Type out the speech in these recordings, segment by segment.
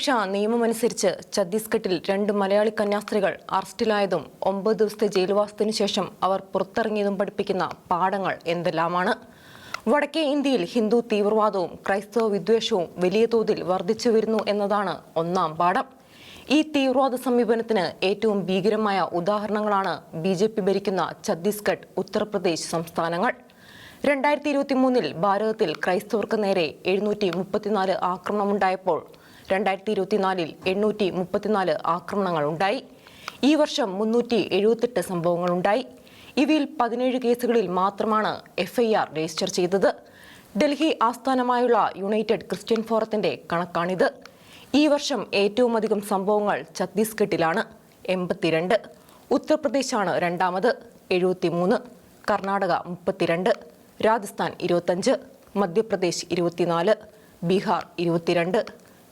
സുരക്ഷാ നിയമമനുസരിച്ച് ഛത്തീസ്ഗഡിൽ രണ്ട് മലയാളി കന്യാസ്ത്രീകൾ അറസ്റ്റിലായതും ഒമ്പത് ദിവസത്തെ ജയിൽവാസത്തിനു ശേഷം അവർ പുറത്തിറങ്ങിയതും പഠിപ്പിക്കുന്ന പാഠങ്ങൾ എന്തെല്ലാമാണ്? വടക്കേ ഇന്ത്യയിൽ ഹിന്ദു തീവ്രവാദവും ക്രൈസ്തവ വിദ്വേഷവും വലിയ തോതിൽ വർദ്ധിച്ചു വരുന്നു എന്നതാണ് ഒന്നാം പാഠം. ഈ തീവ്രവാദ സമീപനത്തിന് ഏറ്റവും ഭീകരമായ ഉദാഹരണങ്ങളാണ് ബി ജെ പി ഭരിക്കുന്ന ഛത്തീസ്ഗഡ് ഉത്തർപ്രദേശ് സംസ്ഥാനങ്ങൾ. രണ്ടായിരത്തി ഇരുപത്തി മൂന്നിൽ ഭാരതത്തിൽ ക്രൈസ്തവർക്ക് നേരെ എഴുന്നൂറ്റി മുപ്പത്തിനാല് ആക്രമണമുണ്ടായപ്പോൾ രണ്ടായിരത്തി ഇരുപത്തിനാലിൽ എണ്ണൂറ്റി മുപ്പത്തിനാല് ആക്രമണങ്ങൾ ഉണ്ടായി ഈ വർഷം മുന്നൂറ്റി എഴുപത്തെട്ട് സംഭവങ്ങളുണ്ടായി. ഇവയിൽ പതിനേഴ് കേസുകളിൽ മാത്രമാണ് എഫ്ഐആർ രജിസ്റ്റർ ചെയ്തത്. ഡൽഹി ആസ്ഥാനമായുള്ള യുണൈറ്റഡ് ക്രിസ്ത്യൻ ഫോറത്തിന്റെ കണക്കാണിത്. ഈ വർഷം ഏറ്റവും അധികം സംഭവങ്ങൾ ഛത്തീസ്ഗഡിലാണ് എൺപത്തിരണ്ട്. ഉത്തർപ്രദേശാണ് രണ്ടാമത് എഴുപത്തിമൂന്ന്. കർണാടക മുപ്പത്തിരണ്ട്. രാജസ്ഥാൻ ഇരുപത്തഞ്ച്. മധ്യപ്രദേശ് ഇരുപത്തിനാല്. ബീഹാർ ഇരുപത്തിരണ്ട്.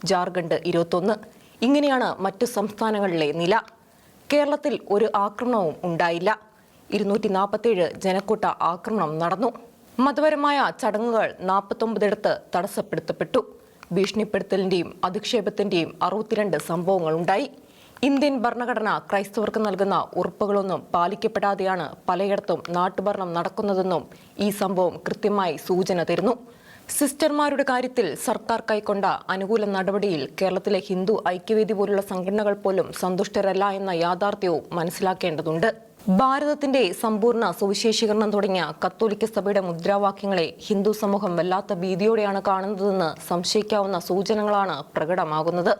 ജാർഖണ്ഡ് ഇരുപത്തൊന്ന്. ഇങ്ങനെയാണ് മറ്റു സംസ്ഥാനങ്ങളിലെ നില. കേരളത്തിൽ ഒരു ആക്രമണവും ഉണ്ടായില്ല. ഇരുന്നൂറ്റി നാൽപ്പത്തേഴ് ജനക്കൂട്ട ആക്രമണം നടന്നു. മതപരമായ ചടങ്ങുകൾ നാൽപ്പത്തൊമ്പതിടത്ത് തടസ്സപ്പെടുത്തപ്പെട്ടു. ഭീഷണിപ്പെടുത്തലിന്റെയും അധിക്ഷേപത്തിന്റെയും അറുപത്തിരണ്ട് സംഭവങ്ങളുണ്ടായി ഇന്ത്യൻ ഭരണഘടന ക്രൈസ്തവർക്ക് നൽകുന്ന ഉറപ്പുകളൊന്നും പാലിക്കപ്പെടാതെയാണ് പലയിടത്തും നാട്ടുഭരണം നടക്കുന്നതെന്നും ഈ സംഭവം കൃത്യമായി സൂചന തരുന്നു. സിസ്റ്റർമാരുടെ കാര്യത്തിൽ സർക്കാർ കൈക്കൊണ്ട അനുകൂല നടപടിയിൽ കേരളത്തിലെ ഹിന്ദു ഐക്യവേദി പോലുള്ള സംഘടനകൾ പോലും സന്തുഷ്ടരല്ല എന്ന യാഥാർത്ഥ്യവും മനസ്സിലാക്കേണ്ടതുണ്ട്. ഭാരതത്തിന്റെ സമ്പൂർണ സുവിശേഷീകരണം തുടങ്ങിയ കത്തോലിക്ക സഭയുടെ മുദ്രാവാക്യങ്ങളെ ഹിന്ദു സമൂഹം വല്ലാത്ത ഭീതിയോടെയാണ് കാണുന്നതെന്ന് സംശയിക്കാവുന്ന സൂചനകളാണ് പ്രകടമാകുന്നത്.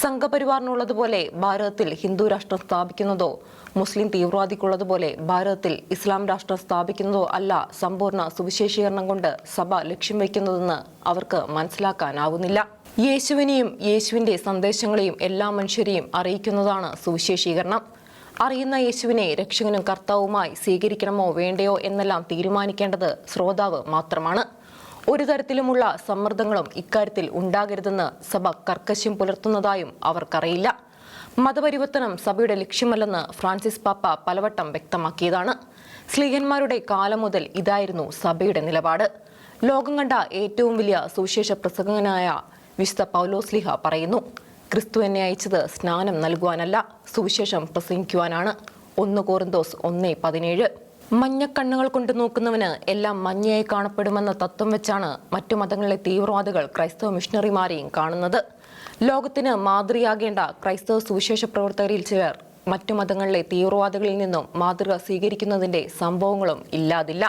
സംഘപരിവാറിനുള്ളതുപോലെ ഭാരതത്തിൽ ഹിന്ദു രാഷ്ട്രം സ്ഥാപിക്കുന്നതോ മുസ്ലിം തീവ്രവാദിക്കുള്ളതുപോലെ ഭാരതത്തിൽ ഇസ്ലാം രാഷ്ട്രം സ്ഥാപിക്കുന്നതോ അല്ല സമ്പൂർണ സുവിശേഷീകരണം കൊണ്ട് സഭ ലക്ഷ്യം വയ്ക്കുന്നതെന്ന് അവർക്ക് മനസ്സിലാക്കാനാവുന്നില്ല. യേശുവിനെയും യേശുവിന്റെ സന്ദേശങ്ങളെയും എല്ലാ മനുഷ്യരെയും അറിയിക്കുന്നതാണ് സുവിശേഷീകരണം. അറിയുന്ന യേശുവിനെ രക്ഷകനും കർത്താവുമായി സ്വീകരിക്കണമോ വേണ്ടയോ എന്നെല്ലാം തീരുമാനിക്കേണ്ടത് ശ്രോതാവ് മാത്രമാണ്. ഒരു തരത്തിലുമുള്ള സമ്മർദ്ദങ്ങളും ഇക്കാര്യത്തിൽ ഉണ്ടാകരുതെന്ന് സഭ കർക്കശ്യം പുലർത്തുന്നതായും അവർക്കറിയില്ല. മതപരിവർത്തനം സഭയുടെ ലക്ഷ്യമല്ലെന്ന് ഫ്രാൻസിസ് പാപ്പ പലവട്ടം വ്യക്തമാക്കിയതാണ്. സ്ലീഹന്മാരുടെ കാലം മുതൽ ഇതായിരുന്നു സഭയുടെ നിലപാട്. ലോകം കണ്ട ഏറ്റവും വലിയ സുവിശേഷ പ്രസംഗനായ വിശുദ്ധ പൗലോസ്ലിഹ പറയുന്നു ക്രിസ്തു എന്നെ അയച്ചത് സ്നാനം നൽകുവാനല്ല സുവിശേഷം പ്രസംഗിക്കുവാനാണ്. ഒന്ന് കോറിന്തോസ് ഒന്നേ പതിനേഴ്. മഞ്ഞക്കണ്ണുകൾ കൊണ്ട് നോക്കുന്നവന് എല്ലാം മഞ്ഞയായി കാണപ്പെടുമെന്ന തത്വം വെച്ചാണ് മറ്റു മതങ്ങളിലെ തീവ്രവാദികൾ ക്രൈസ്തവ മിഷണറിമാരെയും കാണുന്നത്. ലോകത്തിന് മാതൃയാകേണ്ട ക്രൈസ്തവ സുവിശേഷ പ്രവർത്തകരിൽ ചിലർ മറ്റു മതങ്ങളിലെ തീവ്രവാദികളിൽ നിന്നും മാതൃക സ്വീകരിക്കുന്നതിന്റെ സംഭവങ്ങളും ഇല്ലാതില്ല.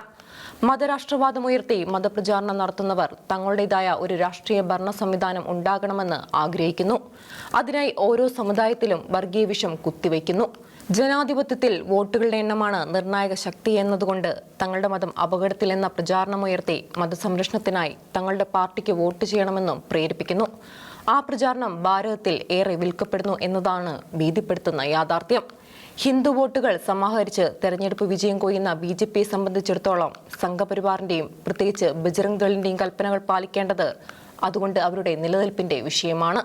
മതരാഷ്ട്രവാദമുയർത്തി മതപ്രചാരണം നടത്തുന്നവർ തങ്ങളുടേതായ ഒരു രാഷ്ട്രീയ ഭരണ സംവിധാനം ഉണ്ടാകണമെന്ന് ആഗ്രഹിക്കുന്നു. അതിനായി ഓരോ സമുദായത്തിലും വർഗീയ വിഷം കുത്തിവയ്ക്കുന്നു ജനാധിപത്യത്തിൽ വോട്ടുകളുടെ എണ്ണമാണ് നിർണായക ശക്തി എന്നതുകൊണ്ട് തങ്ങളുടെ മതം അപകടത്തിലെന്ന പ്രചാരണമുയർത്തി മതസംരക്ഷണത്തിനായി തങ്ങളുടെ പാർട്ടിക്ക് വോട്ട് ചെയ്യണമെന്നും പ്രേരിപ്പിക്കുന്നു. ആ പ്രചാരണം ഭാരതത്തിൽ ഏറെ വിൽക്കപ്പെടുന്നു എന്നതാണ് ഭീതിപ്പെടുത്തുന്ന യാഥാർത്ഥ്യം. ഹിന്ദു വോട്ടുകൾ സമാഹരിച്ച് തെരഞ്ഞെടുപ്പ് വിജയം കൊയ്യുന്ന ബി ജെ പിയെ സംബന്ധിച്ചിടത്തോളം സംഘപരിവാറിന്റെയും പ്രത്യേകിച്ച് ബജറംഗ് ദളിന്റെയും കൽപ്പനകൾ പാലിക്കേണ്ടത് അതുകൊണ്ട് അവരുടെ നിലനിൽപ്പിന്റെ വിഷയമാണ്.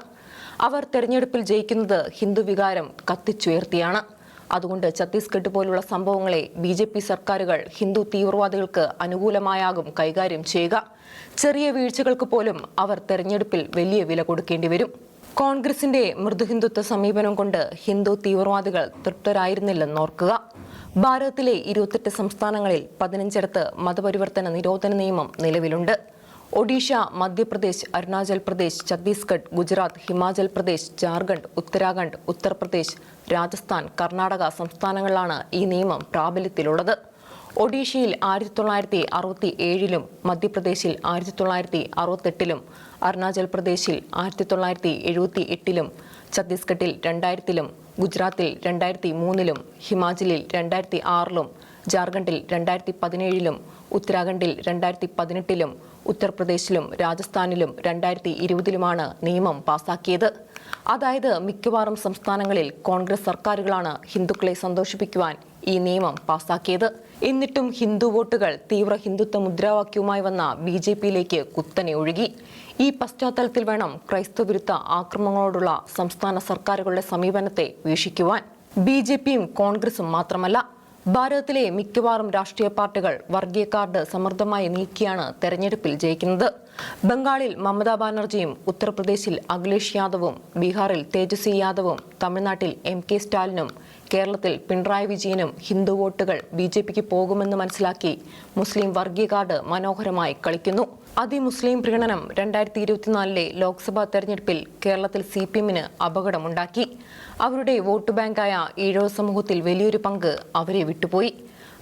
അവർ തെരഞ്ഞെടുപ്പിൽ ജയിക്കുന്നത് ഹിന്ദു വികാരം കത്തിച്ചുയർത്തിയാണ്. അതുകൊണ്ട് ഛത്തീസ്ഗഡ് പോലുള്ള സംഭവങ്ങളെ ബി ജെ പി സർക്കാരുകൾ ഹിന്ദു തീവ്രവാദികൾക്ക് അനുകൂലമായാകും കൈകാര്യം ചെയ്യുക. ചെറിയ വീഴ്ചകൾക്ക് പോലും അവർ തെരഞ്ഞെടുപ്പിൽ വലിയ വില കൊടുക്കേണ്ടി വരും. കോൺഗ്രസിന്റെ മൃദുഹിന്ദുത്വ സമീപനം കൊണ്ട് ഹിന്ദു തീവ്രവാദികൾ തൃപ്തരായിരുന്നില്ലെന്ന് ഓർക്കുക. ഭാരതത്തിലെ ഇരുപത്തെട്ട് സംസ്ഥാനങ്ങളിൽ പതിനഞ്ചിടത്ത് മതപരിവർത്തന നിരോധന നിയമം നിലവിലുണ്ട്. ഒഡീഷ മധ്യപ്രദേശ് അരുണാചൽ പ്രദേശ് ഛത്തീസ്ഗഡ് ഗുജറാത്ത് ഹിമാചൽ പ്രദേശ് ജാർഖണ്ഡ് ഉത്തരാഖണ്ഡ് ഉത്തർപ്രദേശ് രാജസ്ഥാൻ കർണാടക സംസ്ഥാനങ്ങളിലാണ് ഈ നിയമം പ്രാബല്യത്തിലുള്ളത്. ഒഡീഷയിൽ ആയിരത്തി തൊള്ളായിരത്തി അറുപത്തി ഏഴിലും മധ്യപ്രദേശിൽ ആയിരത്തി തൊള്ളായിരത്തി അറുപത്തെട്ടിലും അരുണാചൽ പ്രദേശിൽ ആയിരത്തി തൊള്ളായിരത്തി എഴുപത്തി എട്ടിലും ഛത്തീസ്ഗഡിൽ രണ്ടായിരത്തിലും ഗുജറാത്തിൽ രണ്ടായിരത്തി മൂന്നിലും ഹിമാചലിൽ രണ്ടായിരത്തി ആറിലും ജാർഖണ്ഡിൽ രണ്ടായിരത്തി പതിനേഴിലും ഉത്തരാഖണ്ഡിൽ രണ്ടായിരത്തി പതിനെട്ടിലും ഉത്തർപ്രദേശിലും രാജസ്ഥാനിലും രണ്ടായിരത്തി ഇരുപതിലുമാണ് നിയമം പാസാക്കിയത്. അതായത് മിക്കവാറും സംസ്ഥാനങ്ങളിൽ കോൺഗ്രസ് സർക്കാരുകളാണ് ഹിന്ദുക്കളെ സന്തോഷിപ്പിക്കുവാൻ ഈ നിയമം പാസാക്കിയത്. എന്നിട്ടും ഹിന്ദു വോട്ടുകൾ തീവ്ര ഹിന്ദുത്വ മുദ്രാവാക്യവുമായി വന്ന ബി ജെ പിയിലേക്ക് കുത്തനെ ഒഴുകി. ഈ പശ്ചാത്തലത്തിൽ വേണം ക്രൈസ്തവ വിരുദ്ധ ആക്രമണങ്ങളോടുള്ള സംസ്ഥാന സർക്കാരുകളുടെ സമീപനത്തെ വീക്ഷിക്കുവാൻ. ബി കോൺഗ്രസും മാത്രമല്ല ഭാരതത്തിലെ മിക്കവാറും രാഷ്ട്രീയ പാർട്ടികൾ വർഗീയ കാർഡ് സമൃദ്ധമായി നീക്കിയാണ് തെരഞ്ഞെടുപ്പിൽ ജയിക്കുന്നത്. ബംഗാളിൽ മമതാ ബാനർജിയും ഉത്തർപ്രദേശിൽ അഖിലേഷ് യാദവും ബീഹാറിൽ തേജസ്വി യാദവും തമിഴ്നാട്ടിൽ എം കെ സ്റ്റാലിനും കേരളത്തിൽ പിണറായി വിജയനും ഹിന്ദു വോട്ടുകൾ ബി ജെ പിക്ക് പോകുമെന്ന് മനസ്സിലാക്കി മുസ്ലിം വർഗീയ കാർഡ് മനോഹരമായി കളിക്കുന്നു. അതിമുസ്ലിം പ്രീണനം രണ്ടായിരത്തി ഇരുപത്തിനാലിലെ ലോക്സഭാ തെരഞ്ഞെടുപ്പിൽ കേരളത്തിൽ സി പി എമ്മിന് അപകടമുണ്ടാക്കി. അവരുടെ വോട്ട് ബാങ്കായ ഈഴവ സമൂഹത്തിൽ വലിയൊരു പങ്ക് അവരെ വിട്ടുപോയി.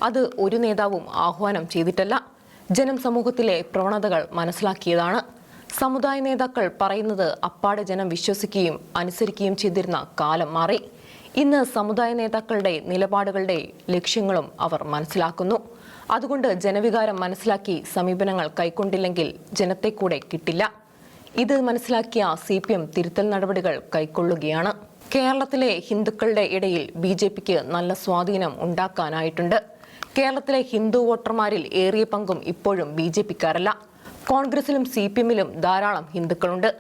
അത് ഒരു നേതാവും ആഹ്വാനം ചെയ്തിട്ടല്ല. ജനം സമൂഹത്തിലെ പ്രവണതകൾ മനസ്സിലാക്കിയതാണ്. സമുദായ നേതാക്കൾ പറയുന്നത് അപ്പാടെ ജനം വിശ്വസിക്കുകയും അനുസരിക്കുകയും ചെയ്തിരുന്ന കാലം മാറി. ഇന്ന് സമുദായ നേതാക്കളുടെ നിലപാടുകളുടെ ലക്ഷ്യങ്ങളും അവർ മനസ്സിലാക്കുന്നു. അതുകൊണ്ട് ജനവികാരം മനസ്സിലാക്കി സമീപനങ്ങൾ കൈക്കൊണ്ടില്ലെങ്കിൽ ജനത്തെ കൂടെ കിട്ടില്ല. ഇത് മനസ്സിലാക്കിയ സി പി എം തിരുത്തൽ നടപടികൾ കൈക്കൊള്ളുകയാണ്. കേരളത്തിലെ ഹിന്ദുക്കളുടെ ഇടയിൽ ബി ജെ പിക്ക് നല്ല സ്വാധീനം ഉണ്ടാക്കാനായിട്ടുണ്ട്. കേരളത്തിലെ ഹിന്ദു വോട്ടർമാരിൽ ഏറിയ പങ്കും ഇപ്പോഴും ബി ജെ പിക്കാരല്ല കോൺഗ്രസിലും സി പി എമ്മിലും ധാരാളം ഹിന്ദുക്കളുണ്ട്.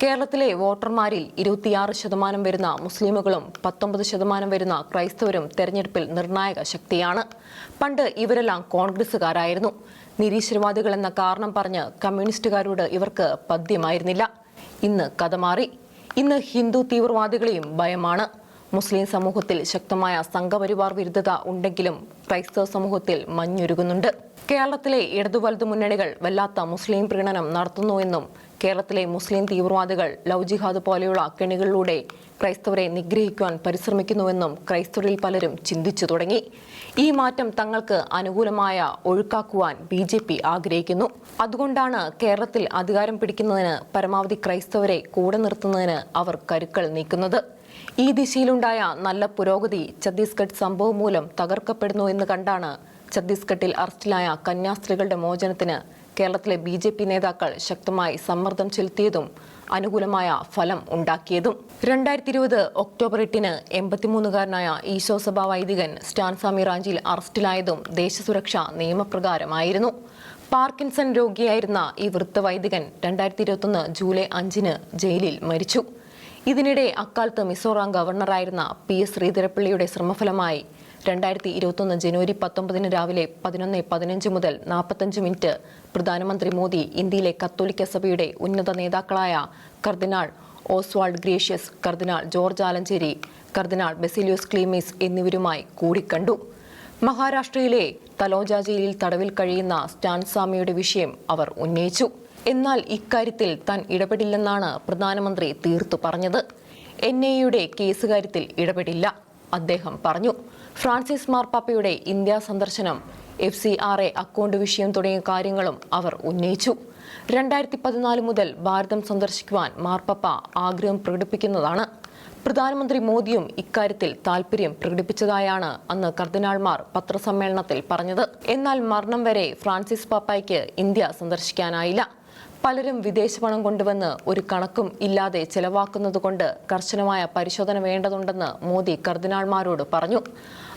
കേരളത്തിലെ വോട്ടർമാരിൽ ഇരുപത്തിയാറ് ശതമാനം വരുന്ന മുസ്ലിമുകളും പത്തൊമ്പത് ശതമാനം വരുന്ന ക്രൈസ്തവരും തെരഞ്ഞെടുപ്പിൽ നിർണായക ശക്തിയാണ്. പണ്ട് ഇവരെല്ലാം കോൺഗ്രസുകാരായിരുന്നു നിരീശ്വരവാദികൾ എന്ന കാരണം പറഞ്ഞ് കമ്മ്യൂണിസ്റ്റുകാരോട് ഇവർക്ക് പദ്യമായിരുന്നില്ല. ഇന്ന് കഥ മാറി. ഇന്ന് ഹിന്ദു തീവ്രവാദികളെയും ഭയമാണ്. മുസ്ലിം സമൂഹത്തിൽ ശക്തമായ സംഘപരിവാർ വിരുദ്ധത ഉണ്ടെങ്കിലും ക്രൈസ്തവ സമൂഹത്തിൽ മഞ്ഞുരുകുന്നുണ്ട്. കേരളത്തിലെ ഇടതുവലതു മുന്നണികൾ വല്ലാത്ത മുസ്ലിം പ്രീണനം നടത്തുന്നുവെന്നും കേരളത്തിലെ മുസ്ലിം തീവ്രവാദികൾ ലവ് ജിഹാദ് പോലെയുള്ള കെണികളിലൂടെ ക്രൈസ്തവരെ നിഗ്രഹിക്കുവാൻ പരിശ്രമിക്കുന്നുവെന്നും ക്രൈസ്തവരിൽ പലരും ചിന്തിച്ചു തുടങ്ങി. ഈ മാറ്റം തങ്ങൾക്ക് അനുകൂലമായ ഒഴുക്കാക്കുവാൻ ബി ജെ പി ആഗ്രഹിക്കുന്നു. അതുകൊണ്ടാണ് കേരളത്തിൽ അധികാരം പിടിക്കുന്നതിന് പരമാവധി ക്രൈസ്തവരെ കൂടെ നിർത്തുന്നതിന് അവർ കരുക്കൾ നീക്കുന്നത്. ഈ ദിശയിലുണ്ടായ നല്ല പുരോഗതി ഛത്തീസ്ഗഡ് സംഭവം മൂലം തകർക്കപ്പെടുന്നു എന്ന് കണ്ടാണ് ഛത്തീസ്ഗഡിൽ അറസ്റ്റിലായ കന്യാസ്ത്രീകളുടെ മോചനത്തിന് കേരളത്തിലെ ബി ജെ പി നേതാക്കൾ ശക്തമായി സമ്മർദ്ദം ചെലുത്തിയതും അനുകൂലമായ ഫലം ഉണ്ടാക്കിയതും. രണ്ടായിരത്തി ഇരുപത് ഒക്ടോബർ എട്ടിന് എൺപത്തിമൂന്നുകാരനായ ഈശോ സഭ വൈദികൻ സ്റ്റാൻസാമി റാഞ്ചിയിൽ അറസ്റ്റിലായതും ദേശസുരക്ഷാ നിയമപ്രകാരമായിരുന്നു. പാർക്കിൻസൺ രോഗിയായിരുന്ന ഈ വൃത്ത വൈദികൻ രണ്ടായിരത്തി ഇരുപത്തൊന്ന് ജൂലൈ അഞ്ചിന് ജയിലിൽ മരിച്ചു. ഇതിനിടെ അക്കാലത്ത് മിസോറാം ഗവർണറായിരുന്ന പി എസ് ശ്രീധരപ്പിള്ളിയുടെ ശ്രമഫലമായി രണ്ടായിരത്തി ഇരുപത്തൊന്ന് ജനുവരി പത്തൊമ്പതിന് രാവിലെ പതിനൊന്ന് പതിനഞ്ച് മുതൽ നാൽപ്പത്തഞ്ച് മിനിറ്റ് പ്രധാനമന്ത്രി മോദി ഇന്ത്യയിലെ കത്തോലിക്ക സഭയുടെ ഉന്നത നേതാക്കളായ cardinal Oswald Gracias cardinal George Alencherry cardinal Baselios Cleemis എന്നിവരുമായി കൂടിക്കണ്ടു. മഹാരാഷ്ട്രയിലെ തലോജ ജയിലിൽ തടവിൽ കഴിയുന്ന സ്റ്റാൻ സ്വാമിയുടെ വിഷയം അവർ ഉന്നയിച്ചു. എന്നാൽ ഇക്കാര്യത്തിൽ താൻ ഇടപെടില്ലെന്നാണ് പ്രധാനമന്ത്രി തീർത്തു പറഞ്ഞത്. എൻ ഐയുടെ കേസ് കാര്യത്തിൽ ഇടപെടില്ല. അദ്ദേഹം പറഞ്ഞു. ഫ്രാൻസിസ് മാർപ്പാപ്പയുടെ ഇന്ത്യ സന്ദർശനം F C R A account വിഷയം തുടങ്ങിയ കാര്യങ്ങളും അവർ ഉന്നയിച്ചു. രണ്ടായിരത്തി പതിനാല് മുതൽ ഭാരതം സന്ദർശിക്കുവാൻ മാർപ്പാപ്പ ആഗ്രഹം പ്രകടിപ്പിക്കുന്നതാണ്. പ്രധാനമന്ത്രി മോദിയും ഇക്കാര്യത്തിൽ താൽപര്യം പ്രകടിപ്പിച്ചതായാണ് അന്ന് കർദിനാൾമാർ പത്രസമ്മേളനത്തിൽ പറഞ്ഞത്. എന്നാൽ മരണം വരെ ഫ്രാൻസിസ് പാപ്പായ്ക്ക് ഇന്ത്യ സന്ദർശിക്കാനായില്ല. പലരും വിദേശ പണം കൊണ്ടുവന്ന് ഒരു കണക്കും ഇല്ലാതെ ചെലവാക്കുന്നതുകൊണ്ട് കർശനമായ പരിശോധന വേണ്ടതുണ്ടെന്ന് മോദി കർദിനാൾമാരോട് പറഞ്ഞു.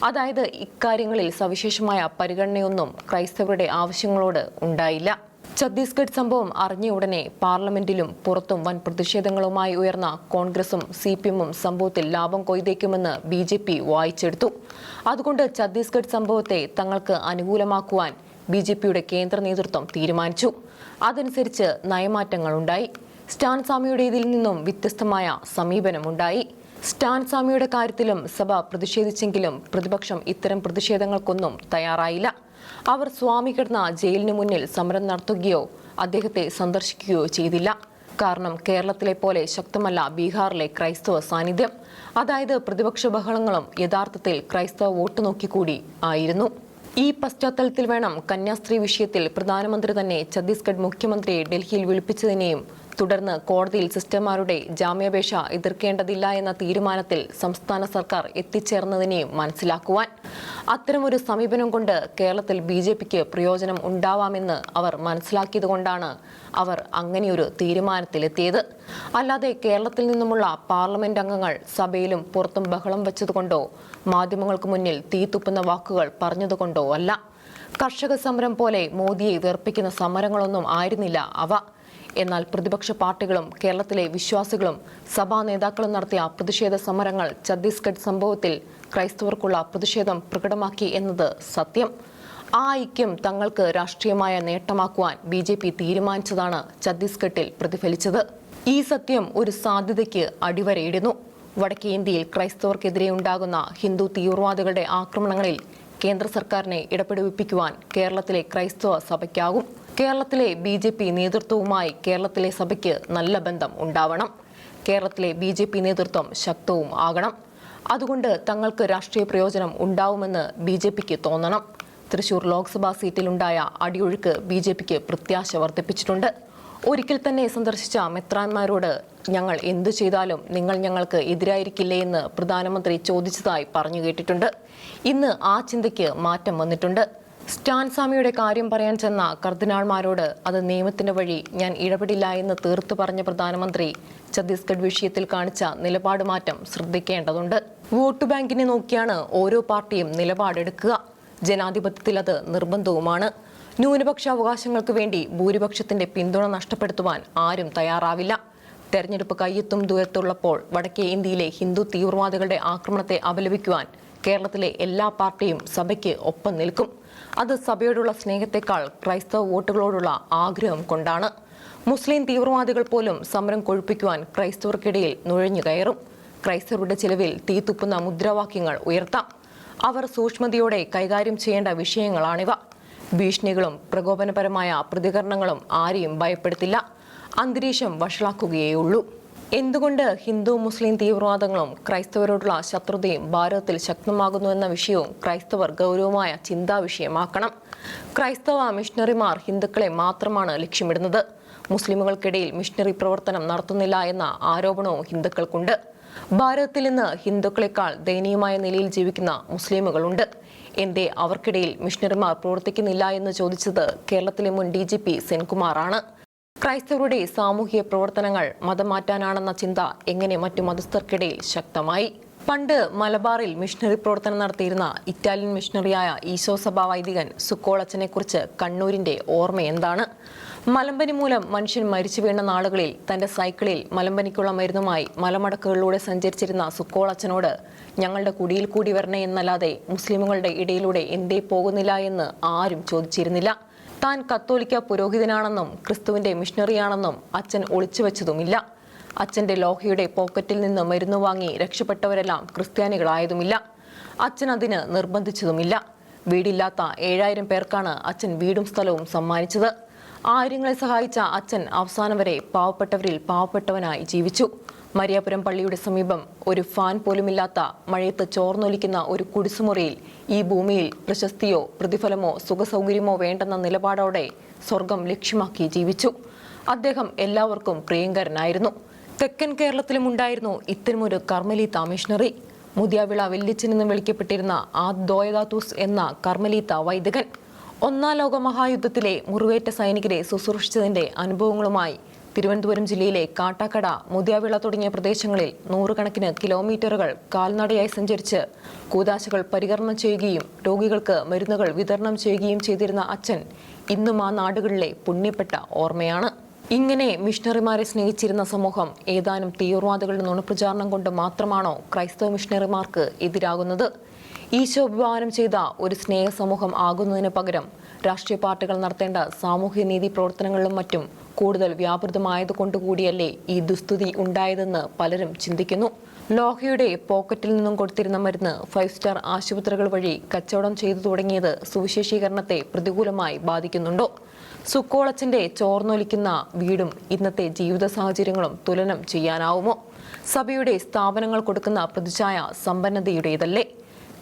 അതായത് ഇക്കാര്യങ്ങളിൽ സവിശേഷമായ പരിഗണനയൊന്നും ക്രൈസ്തവരുടെ ആവശ്യങ്ങളോട് ഉണ്ടായില്ല. ഛത്തീസ്ഗഡ് സംഭവം അറിഞ്ഞ ഉടനെ പാർലമെന്റിലും പുറത്തും വൻ പ്രതിഷേധങ്ങളുമായി ഉയർന്ന കോൺഗ്രസും സി പി എമ്മും സംഭവത്തിൽ ലാഭം കൊയ്തേക്കുമെന്ന് ബി ജെ പി വായിച്ചെടുത്തു. അതുകൊണ്ട് ഛത്തീസ്ഗഡ് സംഭവത്തെ തങ്ങൾക്ക് അനുകൂലമാക്കുവാൻ ബി ജെ പിയുടെ കേന്ദ്ര നേതൃത്വം തീരുമാനിച്ചു. അതനുസരിച്ച് നയമാറ്റങ്ങളുണ്ടായി. സ്റ്റാൻ സ്വാമിയുടേതിൽ നിന്നും വ്യത്യസ്തമായ സമീപനമുണ്ടായി. സ്റ്റാൻ സ്വാമിയുടെ കാര്യത്തിലും സഭ പ്രതിഷേധിച്ചെങ്കിലും പ്രതിപക്ഷം ഇത്തരം പ്രതിഷേധങ്ങൾക്കൊന്നും തയ്യാറായില്ല. അവർ സ്വാമി കിടന്ന ജയിലിനു മുന്നിൽ സമരം നടത്തുകയോ അദ്ദേഹത്തെ സന്ദർശിക്കുകയോ ചെയ്തില്ല. കാരണം കേരളത്തിലെ പോലെ ശക്തമല്ല ബീഹാറിലെ ക്രൈസ്തവ സാന്നിധ്യം. അതായത് പ്രതിപക്ഷ ബഹളങ്ങളും യഥാർത്ഥത്തിൽ ക്രൈസ്തവ വോട്ട് നോക്കിക്കൂടി ആയിരുന്നു. ഈ പശ്ചാത്തലത്തിൽ വേണം കന്യാസ്ത്രീ വിഷയത്തിൽ പ്രധാനമന്ത്രി തന്നെ ഛത്തീസ്ഗഡ് മുഖ്യമന്ത്രിയെ ഡൽഹിയിൽ വിളിപ്പിച്ചതിനെയും തുടർന്ന് കോടതിയിൽ സിസ്റ്റർമാരുടെ ജാമ്യാപേക്ഷ എതിർക്കേണ്ടതില്ല എന്ന തീരുമാനത്തിൽ സംസ്ഥാന സർക്കാർ എത്തിച്ചേർന്നതിനെയും മനസ്സിലാക്കുവാൻ അത്തരമൊരു സമീപനം കൊണ്ട് കേരളത്തിൽ ബി ജെ പിക്ക് പ്രയോജനം ഉണ്ടാവാമെന്ന് അവർ മനസ്സിലാക്കിയതുകൊണ്ടാണ് അവർ അങ്ങനെയൊരു തീരുമാനത്തിലെത്തിയത്. അല്ലാതെ കേരളത്തിൽ നിന്നുമുള്ള പാർലമെന്റ് അംഗങ്ങൾ സഭയിലും പുറത്തും ബഹളം വെച്ചതുകൊണ്ടോ മാധ്യമങ്ങൾക്ക് മുന്നിൽ തീത്തുപ്പുന്ന വാക്കുകൾ പറഞ്ഞതുകൊണ്ടോ അല്ല. കർഷക സമരം പോലെ മോദിയെ വെറുപ്പിക്കുന്ന സമരങ്ങളൊന്നും ആയിരുന്നില്ല അവ. എന്നാൽ പ്രതിപക്ഷ പാർട്ടികളും കേരളത്തിലെ വിശ്വാസികളും സഭാ നേതാക്കളും നടത്തിയ പ്രതിഷേധ സമരങ്ങൾ ഛത്തീസ്ഗഡ് സംഭവത്തിൽ ക്രൈസ്തവർക്കുള്ള പ്രതിഷേധം പ്രകടമാക്കി എന്നത് സത്യം. ആ ഐക്യം തങ്ങൾക്ക് രാഷ്ട്രീയമായ നേട്ടമാക്കുവാൻ ബി ജെ പി തീരുമാനിച്ചതാണ് ഛത്തീസ്ഗഡിൽ പ്രതിഫലിച്ചത്. ഈ സത്യം ഒരു സാധ്യതയ്ക്ക് അടിവരയിടുന്നു. വടക്കേ ഇന്ത്യയിൽ ക്രൈസ്തവർക്കെതിരെ ഉണ്ടാകുന്ന ഹിന്ദു തീവ്രവാദികളുടെ ആക്രമണങ്ങളിൽ കേന്ദ്ര സർക്കാരിനെ ഇടപെടുവിപ്പിക്കുവാൻ കേരളത്തിലെ ക്രൈസ്തവ സഭയ്ക്കാകും. കേരളത്തിലെ ബി ജെ പി നേതൃത്വവുമായി കേരളത്തിലെ സഭയ്ക്ക് നല്ല ബന്ധം ഉണ്ടാവണം. കേരളത്തിലെ ബി ജെ പി നേതൃത്വം ശക്തവും ആകണം. അതുകൊണ്ട് തങ്ങൾക്ക് രാഷ്ട്രീയ പ്രയോജനം ഉണ്ടാവുമെന്ന് ബി ജെ പിക്ക് തോന്നണം. തൃശൂർ ലോക്സഭാ സീറ്റിലുണ്ടായ അടിയൊഴുക്ക് ബി ജെ പിക്ക് പ്രത്യാശ വർദ്ധിപ്പിച്ചിട്ടുണ്ട്. ഒരിക്കൽ തന്നെ സന്ദർശിച്ച മെത്രാന്മാരോട് ഞങ്ങൾ എന്തു ചെയ്താലും നിങ്ങൾ ഞങ്ങൾക്ക് എതിരായിരിക്കില്ലേ എന്ന് പ്രധാനമന്ത്രി ചോദിച്ചതായി പറഞ്ഞു കേട്ടിട്ടുണ്ട്. ഇന്ന് ആ ചിന്തയ്ക്ക് മാറ്റം വന്നിട്ടുണ്ട്. സ്റ്റാൻ സ്വാമിയുടെ കാര്യം പറയാൻ ചെന്ന കർദിനാൾമാരോട് അത് നിയമത്തിന്റെ വഴി ഞാൻ ഇടപെടില്ല എന്ന് തീർത്തു പറഞ്ഞ പ്രധാനമന്ത്രി ഛത്തീസ്ഗഡ് വിഷയത്തിൽ കാണിച്ച നിലപാട് മാറ്റം ശ്രദ്ധിക്കേണ്ടതുണ്ട്. വോട്ട് ബാങ്കിനെ നോക്കിയാണ് ഓരോ പാർട്ടിയും നിലപാടെടുക്കുക. ജനാധിപത്യത്തിൽ അത് നിർബന്ധവുമാണ്. ന്യൂനപക്ഷ അവകാശങ്ങൾക്ക് വേണ്ടി ഭൂരിപക്ഷത്തിന്റെ പിന്തുണ നഷ്ടപ്പെടുത്തുവാൻ ആരും തയ്യാറാവില്ല. തെരഞ്ഞെടുപ്പ് കയ്യെത്തും ദൂരത്തുള്ളപ്പോൾ വടക്കേ ഇന്ത്യയിലെ ഹിന്ദു തീവ്രവാദികളുടെ ആക്രമണത്തെ അപലപിക്കുവാൻ കേരളത്തിലെ എല്ലാ പാർട്ടിയും സഭയ്ക്ക് ഒപ്പം നിൽക്കും. അത് സഭയോടുള്ള സ്നേഹത്തെക്കാൾ ക്രൈസ്തവ വോട്ടുകളോടുള്ള ആഗ്രഹം കൊണ്ടാണ്. മുസ്ലിം തീവ്രവാദികൾ പോലും സമരം കൊഴുപ്പിക്കുവാൻ ക്രൈസ്തവർക്കിടയിൽ നുഴഞ്ഞു കയറും. ക്രൈസ്തവരുടെ ചിലവിൽ തീത്തുപ്പുന്ന മുദ്രാവാക്യങ്ങൾ ഉയർത്താം. അവർ സൂക്ഷ്മതയോടെ കൈകാര്യം ചെയ്യേണ്ട വിഷയങ്ങളാണിവ. ഭീഷണികളും പ്രകോപനപരമായ പ്രതികരണങ്ങളും ആരെയും ഭയപ്പെടുത്തില്ല. അന്തരീക്ഷം വഷളാക്കുകയേയുള്ളൂ. എന്തുകൊണ്ട് ഹിന്ദു മുസ്ലിം തീവ്രവാദങ്ങളും ക്രൈസ്തവരോടുള്ള ശത്രുതയും ഭാരതത്തിൽ ശക്തമാകുന്നു എന്ന വിഷയവും ക്രൈസ്തവർ ഗൗരവമായ ചിന്താ വിഷയമാക്കണം? ക്രൈസ്തവ മിഷണറിമാർ ഹിന്ദുക്കളെ മാത്രമാണ് ലക്ഷ്യമിടുന്നത്. മുസ്ലിമുകൾക്കിടയിൽ മിഷണറി പ്രവർത്തനം നടത്തുന്നില്ല എന്ന ആരോപണവും ഹിന്ദുക്കൾക്കുണ്ട്. ഭാരതത്തിൽ നിന്ന് ഹിന്ദുക്കളെക്കാൾ ദയനീയമായ നിലയിൽ ജീവിക്കുന്ന മുസ്ലിമുകളുണ്ട്. എന്തേ അവർക്കിടയിൽ മിഷണറിമാർ പ്രവർത്തിക്കുന്നില്ല എന്ന് ചോദിച്ചത് കേരളത്തിലെ മുൻ ഡി ജി പി സെൻകുമാറാണ്. ക്രൈസ്തവരുടെ സാമൂഹിക പ്രവർത്തനങ്ങൾ മതമാറ്റാനാണെന്ന ചിന്ത എങ്ങനെ മറ്റു മതസ്ഥർക്കിടയിൽ ശക്തമായി? പണ്ട് മലബാറിൽ മിഷണറി പ്രവർത്തനം നടത്തിയിരുന്ന ഇറ്റാലിയൻ മിഷണറിയായ ഈശോ സഭാ വൈദികൻ സുക്കോളച്ചനെക്കുറിച്ച് കണ്ണൂരിന്റെ ഓർമ്മ എന്താണ്? മലമ്പനി മൂലം മനുഷ്യൻ മരിച്ചു വീണ നാളുകളിൽ തന്റെ സൈക്കിളിൽ മലമ്പനിക്കുള്ള മരുന്നുമായി മലമടക്കുകളിലൂടെ സഞ്ചരിച്ചിരുന്ന സുക്കോളച്ചനോട് ഞങ്ങളുടെ കുടിയിൽ കൂടി വരണേ എന്നല്ലാതെ മുസ്ലിമുകളുടെ ഇടയിലൂടെ എന്തേ പോകുന്നില്ല എന്ന് ആരും ചോദിച്ചിരുന്നില്ല. താൻ കത്തോലിക്ക പുരോഹിതനാണെന്നും ക്രിസ്തുവിന്റെ മിഷണറിയാണെന്നും അച്ഛൻ ഒളിച്ചുവെച്ചതുമില്ല. അച്ഛന്റെ ലോഹയുടെ പോക്കറ്റിൽ നിന്ന് മരുന്ന് വാങ്ങി രക്ഷപ്പെട്ടവരെല്ലാം ക്രിസ്ത്യാനികളായതുമില്ല. അച്ഛൻ അതിന് നിർബന്ധിച്ചതുമില്ല. വീടില്ലാത്ത ഏഴായിരം പേർക്കാണ് അച്ഛൻ വീടും സ്ഥലവും സമ്മാനിച്ചത്. ആര്യങ്ങളെ സഹായിച്ച അച്ഛൻ അവസാനം വരെ പാവപ്പെട്ടവരിൽ പാവപ്പെട്ടവനായി ജീവിച്ചു. മരിയാപുരം പള്ളിയുടെ സമീപം ഒരു ഫാൻ പോലുമില്ലാത്ത മഴയത്ത് ചോർന്നൊലിക്കുന്ന ഒരു കുടിസുമുറിയിൽ ഈ ഭൂമിയിൽ പ്രശസ്തിയോ പ്രതിഫലമോ സുഖസൗകര്യമോ വേണ്ടെന്ന നിലപാടോടെ സ്വർഗം ലക്ഷ്യമാക്കി ജീവിച്ചു. അദ്ദേഹം എല്ലാവർക്കും പ്രിയങ്കരനായിരുന്നു. തെക്കൻ കേരളത്തിലും ഉണ്ടായിരുന്നു ഇത്തരമൊരു കർമ്മലീത്ത മിഷണറി മുതിയാവിള വെല്ലിച്ചൻ എന്ന് വിളിക്കപ്പെട്ടിരുന്ന ആ ദോയദാത്തൂസ് എന്ന കർമ്മലീത്ത വൈദികൻ. ഒന്നാം ലോക മഹായുദ്ധത്തിലെ മുറിവേറ്റ സൈനികരെ ശുശ്രൂഷിച്ചതിന്റെ അനുഭവങ്ങളുമായി തിരുവനന്തപുരം ജില്ലയിലെ കാട്ടാക്കട മുതിയാവിള തുടങ്ങിയ പ്രദേശങ്ങളിൽ നൂറുകണക്കിന് കിലോമീറ്ററുകൾ കാൽനടയായി സഞ്ചരിച്ച് കൂതാശകൾ പരികർമ്മം ചെയ്യുകയും രോഗികൾക്ക് മരുന്നുകൾ വിതരണം ചെയ്യുകയും ചെയ്തിരുന്ന അച്ഛൻ ഇന്നും ആ നാടുകളിലെ പുണ്യപ്പെട്ട ഓർമ്മയാണ്. ഇങ്ങനെ മിഷണറിമാരെ സ്നേഹിച്ചിരുന്ന സമൂഹം ഏതാനും തീവ്രവാദികളുടെ നുണപ്രചാരണം കൊണ്ട് മാത്രമാണോ ക്രൈസ്തവ മിഷണറിമാർക്ക് എതിരാകുന്നത്? ഈശോ വിഭാവനം ചെയ്ത ഒരു സ്നേഹ സമൂഹം ആകുന്നതിന് പകരം രാഷ്ട്രീയ പാർട്ടികൾ നടത്തേണ്ട സാമൂഹ്യനീതി പ്രവർത്തനങ്ങളിലും മറ്റും കൂടുതൽ വ്യാപൃതമായതുകൊണ്ടുകൂടിയല്ലേ ഈ ദുസ്ഥിതി ഉണ്ടായതെന്ന് പലരും ചിന്തിക്കുന്നു. ലോഹയുടെ പോക്കറ്റിൽ നിന്നും കൊടുത്തിരുന്ന മരുന്ന് ഫൈവ് സ്റ്റാർ ആശുപത്രികൾ വഴി കച്ചവടം ചെയ്തു തുടങ്ങിയത് സുവിശേഷീകരണത്തെ പ്രതികൂലമായി ബാധിക്കുന്നുണ്ടോ? സുക്കോളച്ചന്റെ ചോർന്നൊലിക്കുന്ന വീടും ഇന്നത്തെ ജീവിത സാഹചര്യങ്ങളും തുലനം ചെയ്യാനാവുമോ? സഭയുടെ സ്ഥാപനങ്ങൾ കൊടുക്കുന്ന പ്രതിച്ഛായ സമ്പന്നതയുടേതല്ലേ?